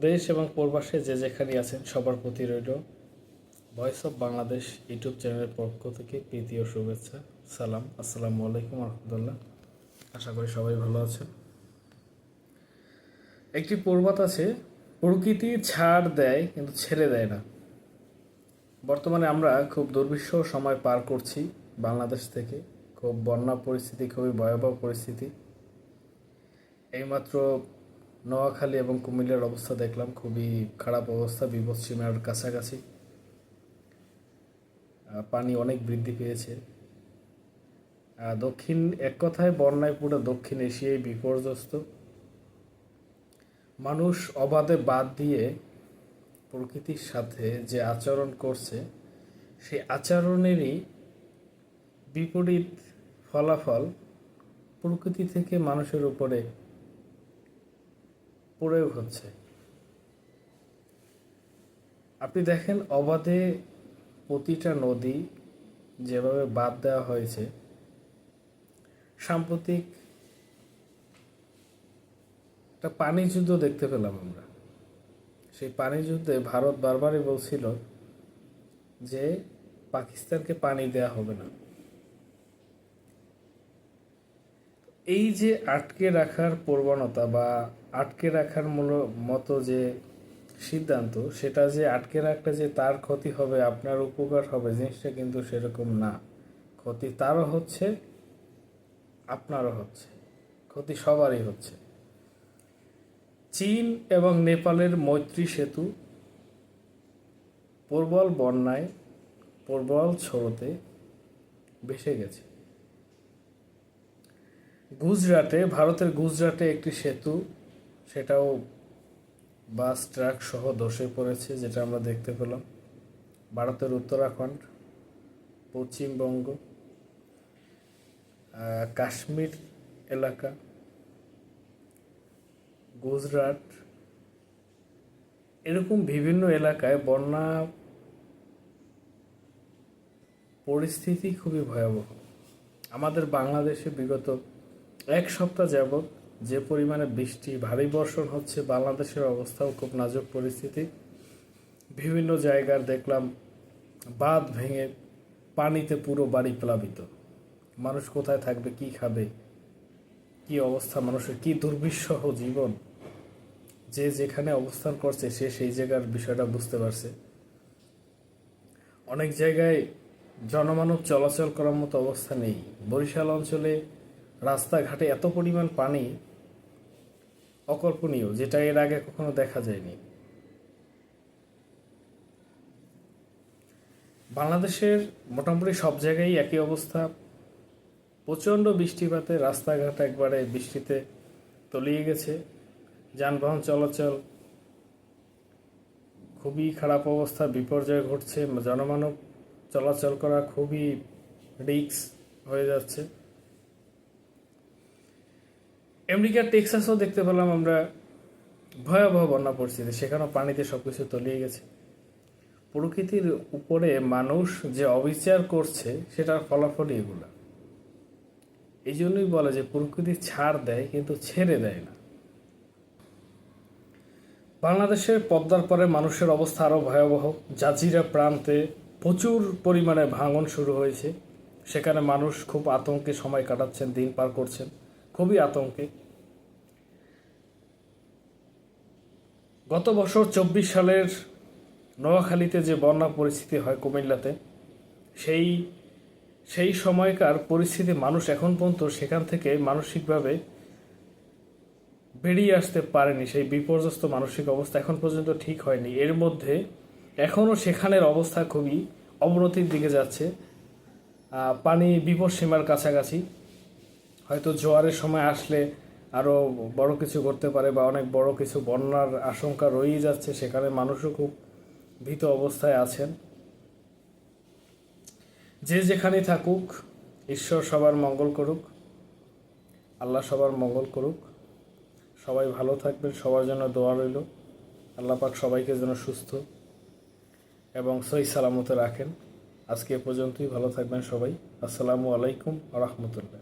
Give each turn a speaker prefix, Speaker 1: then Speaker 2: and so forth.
Speaker 1: দেশ এবং প্রবাসে যে যেখানে আছেন, সবার প্রতি রইল ভয়েস অফ বাংলাদেশ ইউটিউব চ্যানেলের পক্ষ থেকে প্রীতি ও শুভেচ্ছা, সালাম, আসসালামু আলাইকুম রহমতুল্লাহ। আশা করি সবাই ভালো আছেন। একটি পর্বত আছে, প্রকৃতি ছাড় দেয় কিন্তু ছেড়ে দেয় না। বর্তমানে আমরা খুব দুর্বিষহ সময় পার করছি বাংলাদেশ থেকে। খুব বন্যা পরিস্থিতি, খুবই ভয়াবহ পরিস্থিতি। এইমাত্র নোয়াখালী এবং কুমিল্লার অবস্থা দেখলাম, খুবই খারাপ অবস্থা বিপদসীমার কাছাকাছি। পানি অনেক বৃদ্ধি পেয়েছে। দক্ষিণ, এক কথায় বন্যায় পুরো দক্ষিণ এশিয়ায় বিপর্যস্ত। মানুষ অবাধে বাদ দিয়ে প্রকৃতির সাথে যে আচরণ করছে, সেই আচরণেরই বিপরীত ফলাফল প্রকৃতি থেকে মানুষের উপরে প্রয়োগ হচ্ছে আপনি দেখেন অবাধে প্রতিটা নদী যেভাবে বাদ দেওয়া হয়েছে, সাম্প্রতিক একটা পানি যুদ্ধ দেখতে পেলাম আমরা। সেই পানি যুদ্ধে ভারত বারবারই বলছিল যে পাকিস্তানকে পানি দেয়া হবে না। এই যে আটকে রাখার প্রবণতা বা আটকে রাখার মূল, মতো যে সিদ্ধান্ত, সেটা যে আটকে রাখলে যে তার ক্ষতি হবে, আপনার উপকার হবে, জিনিসটা কিন্তু সেরকম না। ক্ষতি তারও হচ্ছে, আপনারও হচ্ছে। ক্ষতি সবারই হচ্ছে। চীন এবং নেপালের মৈত্রী সেতু প্রবল বন্যায়, প্রবল ছোড়তে ভেসে গেছে। গুজরাটে, ভারতের গুজরাটে একটি সেতু সেটাও বাস, ট্রাক সহ ধসে পড়েছে, যেটা আমরা দেখতে পেলাম। ভারতের উত্তরাখণ্ড, পশ্চিমবঙ্গ কাশ্মীর এলাকা, গুজরাট, এরকম বিভিন্ন এলাকায় বন্যা পরিস্থিতি খুবই ভয়াবহ। আমাদের বাংলাদেশে বিগত এক সপ্তাহ যাবৎ যে পরিমাণে বৃষ্টি, ভারী বর্ষণ হচ্ছে বাংলাদেশের অবস্থাও খুব নাজুক পরিস্থিতি। বিভিন্ন জায়গার দেখলাম বাঁধ ভেঙে পানিতে পুরো বাড়ি প্লাবিত। মানুষ কোথায় থাকবে, কি খাবে, কি অবস্থা, মানুষের কি দুর্বিষহ জীবন? যে যেখানে অবস্থান করছে, সে সেই জায়গার বিষয়টা বুঝতে পারছে। অনেক জায়গায় জনমানব চলাচল করার মতো অবস্থা নেই। বরিশাল অঞ্চলে রাস্তাঘাটে এত পরিমাণ পানি অকল্পনীয়, যেটা এর আগে কখনো দেখা যায়নি। বাংলাদেশের মোটামুটি সব জায়গায় একই অবস্থা। প্রচণ্ড বৃষ্টিপাতে রাস্তাঘাট একবারে বৃষ্টিতে তলিয়ে গেছে। যানবাহন চলাচল খুবই খারাপ অবস্থা, বিপর্যয় ঘটছে, জনমানব চলাচল করা খুবই রিক্স হয়ে যাচ্ছে। আমেরিকার টেক্সাসও দেখতে পেলাম আমরা ভয়াবহ বন্যা পরিস্থিতি। সেখানেও পানিতে সবকিছু তলিয়ে গেছে। প্রকৃতির উপরে মানুষ যে অবিচার করছে, সেটার ফলাফলই এগুলা। এই জন্যই বলে যে প্রকৃতি ছাড় দেয় কিন্তু ছেড়ে দেয় না। বাংলাদেশের পদ্মার পরে মানুষের অবস্থা আরও ভয়াবহ। জাজিরা প্রান্তে প্রচুর পরিমাণে ভাঙন শুরু হয়েছে। সেখানে মানুষ খুব আতঙ্কে সময় কাটাচ্ছেন, দিন পার করছেন। খুবই আতঙ্কে। গত বছর চব্বিশ সালের নোয়াখালীতে যে বন্যা পরিস্থিতি হয় কুমিল্লাতে, সেই সেই সময়কার পরিস্থিতি মানুষ এখন পর্যন্ত সেখান থেকে মানসিকভাবে বেরিয়ে আসতে পারেনি। সেই বিপর্যস্ত মানসিক অবস্থা এখন পর্যন্ত ঠিক হয়নি। এর মধ্যে এখনও সেখানের অবস্থা খুবই অবনতির দিকে যাচ্ছে। পানি বিপদ সীমার কাছাকাছি। হয়তো জোয়ারের সময় আসলে আরও বড় কিছু করতে পারে বা অনেক বড় কিছু বন্যার আশঙ্কা রয়েই যাচ্ছে, সেখানে মানুষও খুব ভীত অবস্থায় আছেন। যে যেখানে থাকুক, ঈশ্বর সবার মঙ্গল করুক, আল্লাহ সবার মঙ্গল করুক। সবাই ভালো থাকবেন, সবার জন্য দোয়া রইল। আল্লাহ পাক সবাইকে যেন সুস্থ এবং সই সালামতে রাখেন। আজকে এ পর্যন্তই, ভালো থাকবেন সবাই। আসসালামু আলাইকুম রহমতুল্লাহ।